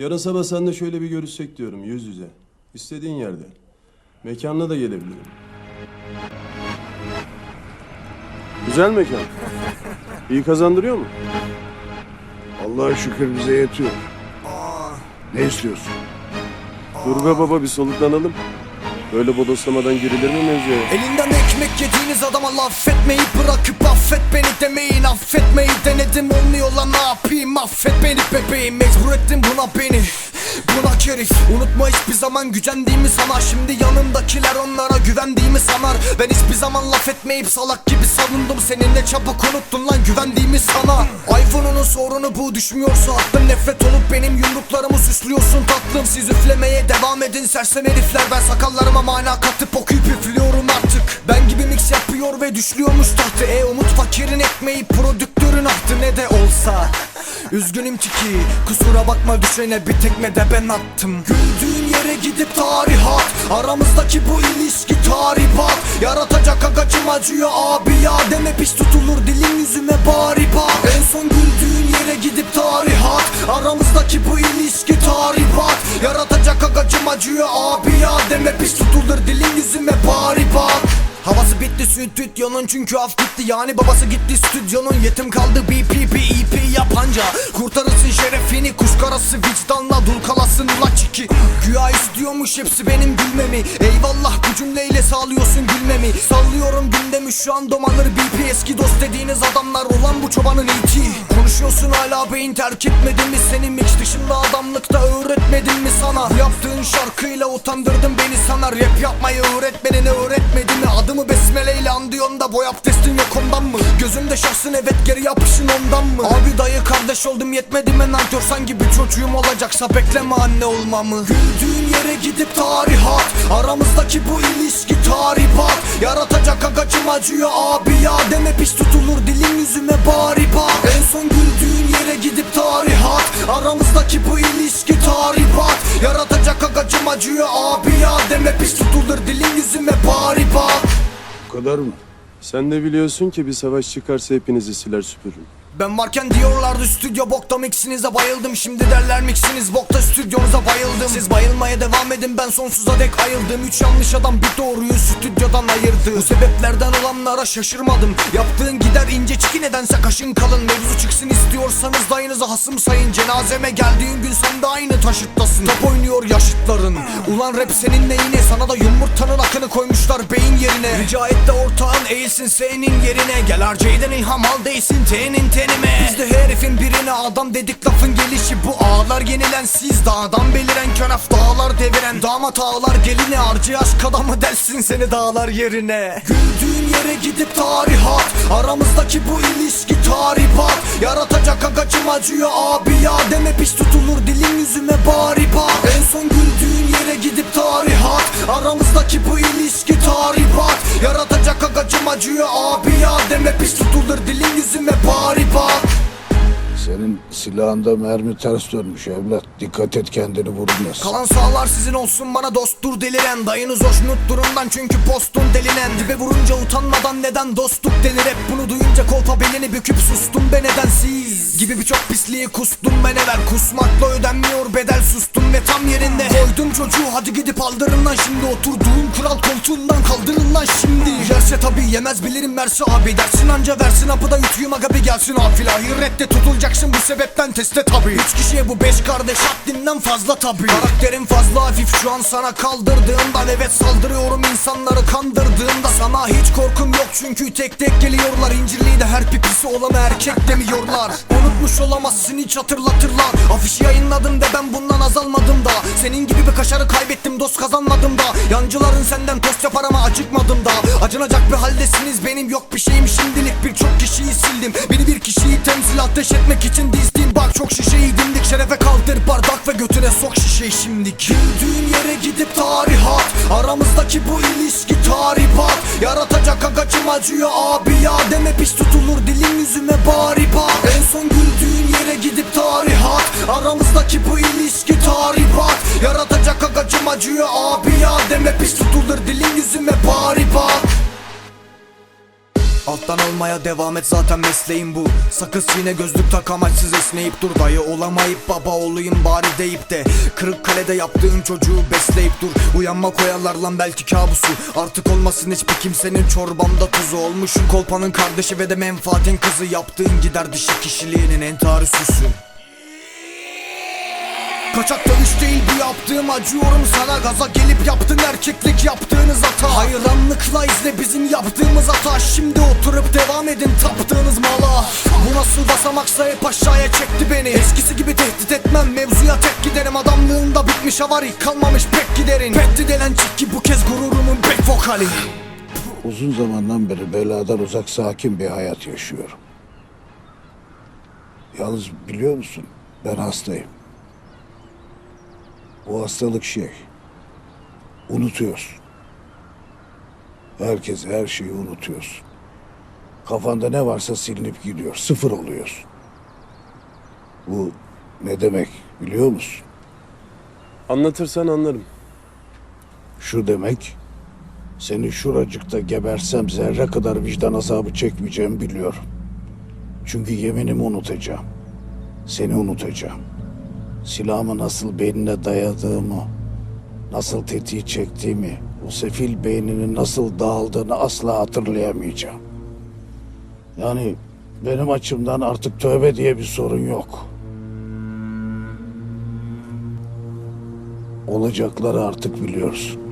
Yarın sabah seninle şöyle bir görüşsek diyorum yüz yüze. İstediğin yerde. Mekanına da gelebilirim. Güzel mekan. İyi kazandırıyor mu? Allah'a şükür bize yetiyor. Ne istiyorsun? Dur be baba bir soluklanalım. Böyle bodoslamadan girilir mi mevzuya? Elinden ekmek yediğiniz adama laf etmeyi bırakıp affet beni demeyin Affetmeyi denedim olmuyor lan ne yapayım? Affet beni bebeğim mecbur ettin buna beni. Buna herif Unutma hiçbir zaman gücendiğimi sana. Şimdi yanımdakiler onlara güvendiğimi sanar? Ben hiçbir zaman laf etmeyip salak gibi savundum. Seninle çabuk unuttun lan güvendiğimi sana? iPhone'unun sorunu bu düşmüyorsa aklım Nefret olup benim yumruklarımı süslüyorsun tatlım. Siz üflemeye devam edin sersem herifler. Ben sakallarıma mana katıp okuyup üflüyorum artık. Ben gibi mix yapıyor ve düşlüyormuş tahtı. E umut fakirin ekmeği prodüktörün ahtı ne de olsa Üzgünüm tiki. Kusura bakma düşene bir tekme de ben attım. Güldüğün yere gidip tarihat Aramızdaki bu ilişki tahribat Yaratacak agacım acıyor abi ya. Deme pis tutulur dilin yüzüme bari bak. En son güldüğün yere gidip tarihat Aramızdaki bu ilişki tahribat Yaratacak agacım acıyor abi ya. Deme pis tutulur dilin yüzüme bari bak. Havası bitti stüdyonun çünkü af gitti. Yani babası gitti stüdyonun. Yetim kaldı yapanca Kurtarırsın şerefini kuş karası vicdanla dul kalasın la çiki Güya istiyormuş hepsi benim gülmemi. Eyvallah bu cümleyle sağlıyorsun gülmemi. Sallıyorum gündemi şu an domalır BP Eski dost dediğiniz adamlar olan bu çobanın iti Konuşuyorsun hala beyin terk etmedin mi Senin mix dışında adamlıkta öğretmedim mi sana? Yaptığın şarkıyla utandırdın beni sana Rap yapmayı öğretmenine öğretmedi mi? Adımı besmeleyle andıyorsun da boy abdestin yok ondan mı Gözümde şahsın evet geri yapışın ondan mı? Abi dayı kardeş oldum yetmedi mi nankör? Sanki bir çocuğum olacaksa bekleme anne olmamı. Güldüğün yere gidip tarihat Aramızdaki bu ilişki tahribat. Yaratacak agacım acıyor abi ya. Deme pis tutulur dilin yüzüme bari bak. En son güldüğün yere gidip tarihat Aramızdaki bu ilişki tahribat. Yaratacak agacım acıyor abi ya. Deme pis tutulur dilin yüzüme bari bak. Bu kadar mı? Sen de biliyorsun ki bir savaş çıkarsa hepinizi siler süpürürüm. Ben varken diyorlardı stüdyo bokta mixinize bayıldım. Şimdi derler mixiniz bokta stüdyonuza bayıldım. Siz bayılmaya devam edin ben sonsuza dek ayıldım. Üç yanlış adam bir doğruyu stüdyodan ayırdı. Bu sebeplerden olanlara şaşırmadım. Yaptığın gider ince çiki nedense kaşın kalın. Mevzu çıksın istiyorsanız dayınıza hasım sayın. Cenazeme geldiğin gün sen de aynı taşıttasın Top oynuyor yaşıtların. Ulan rap senin neyine? Sana da yumurtanın akını koymuşlar beyin yerine. Rica et de ortağın eğilsin senin yerine. Gel harcayden ilham al değsin tenin tenime Biz de herifin birine adam dedik lafın gelişi Bu. Ağlar yenilen siz dağdan beliren könaf dağlar deviren. Damat ağlar geline harcı aşk adamı delsin seni dağlar yerine. Güldüğün yere gidip tarihat Aramızdaki bu ilişki tahribat Yaratacak agacım acıyor abi ya. Deme pis tutulur dilin yüzüme bari bak. En son güldüğün yere gidip tarihat Aramızdaki bu ilişki tahribat Yaratacak agacım acıyor abi ya Deme pis tutulur dilin yüzüme bari bak Senin silahında mermi ters dönmüş evlat. Dikkat et kendini vurmayasın. Kalan sağlar sizin olsun bana dosttur deliren. Dayınız hoşnut durumdan çünkü postun delinen Dibe vurunca utanmadan neden dostluk denir? Hep bunu duyunca kolpa belini büküp sustum be nedensiz. Gibi birçok pisliği kustum ben evvel. Kusmakla ödenmiyor bedel sustum ve tam yerinde. Koydum çocuğu hadi gidip aldırın lan şimdi. Oturduğum kral koltuğundan kaldırın lan şimdi. Yerse tabi yemez bilirim Mersi abi. Dersin anca versin apı da yutuyum aga bir gelsin. Afil Ahirette tutulacaksın bu sebepten teste tabi Üç kişiye bu beş kardeş haddinden fazla tabi Karakterim fazla hafif şu an sana kaldırdığımdan Evet saldırıyorum insanları kandırdığımda Sana hiç korkum yok. Çünkü tek tek geliyorlar İncirliği de her pipisi olan erkek demiyorlar. Unutmuş olamazsın hiç hatırlatırlar. Afişi yayınladım ve ben bundan azalmadım da. Senin gibi bir kaşarı kaybettim dost kazanmadım da. Yancıların senden tost yapar ama acıkmadım da. Acınacak bir haldesiniz ateş etmek için dizdim. Bak çok şişeyi dimdik şerefe kaldır bardak ve götüne sok şişeyi şimdik Güldüğün yere gidip tarihat Aramızdaki bu ilişki tahribat Yaratacak agacım acıyor abi ya? Deme pis tutulur dilin yüzüme bari bak. En son güldüğün yere gidip tarihat Aramızdaki bu ilişki tahribat Yaratacak agacım acıyor abi ya? Deme pis tutulur dilin yüzüme bari bak Alttan almaya devam et zaten mesleğim bu. Sakız çiğne gözlük tak amaçsız esneyip dur. Dayı olamayıp baba olayım bari deyip de. Kırık kalede yaptığın çocuğu besleyip dur. Uyanma koyarlar lan belki kabusu. Artık olmasın hiçbir kimsenin çorbamda tuzu Olmuşum kolpanın kardeşi ve de menfaatin kızı. Yaptığın gider dişi kişiliğinin entari süsü Kaçak dövüş değil bu yaptığım. Acıyorum sana. Gaza gelip yaptın erkeklik yaptığınız hata. Hayranlıkla izle bizim yaptığımız hata. Şimdi oturup devam edin taptığınız mala. Bu nasıl basamaksa hep aşağıya çekti beni. Eskisi gibi tehdit etmem. Mevzuya tek giderim. Adamlığında bitmiş havari kalmamış pek giderin. Fethi denen çiki bu kez gururumun bek vokali. Uzun zamandan beri beladan uzak sakin bir hayat yaşıyorum. Yalnız biliyor musun? Ben hastayım. Bu hastalık şey. Unutuyorsun. Herkes her şeyi unutuyorsun. Kafanda ne varsa silinip gidiyor. Sıfır oluyorsun. Bu ne demek biliyor musun? Anlatırsan anlarım. Şu demek, seni şuracıkta gebersem zerre kadar vicdan azabı çekmeyeceğimi biliyorum. Çünkü yeminimi unutacağım. Seni unutacağım. Silahımı nasıl beynine dayadığımı, nasıl tetiği çektiğimi, o sefil beyninin nasıl dağıldığını asla hatırlayamayacağım. Yani benim açımdan artık tövbe diye bir sorun yok. Olacakları artık biliyorsun.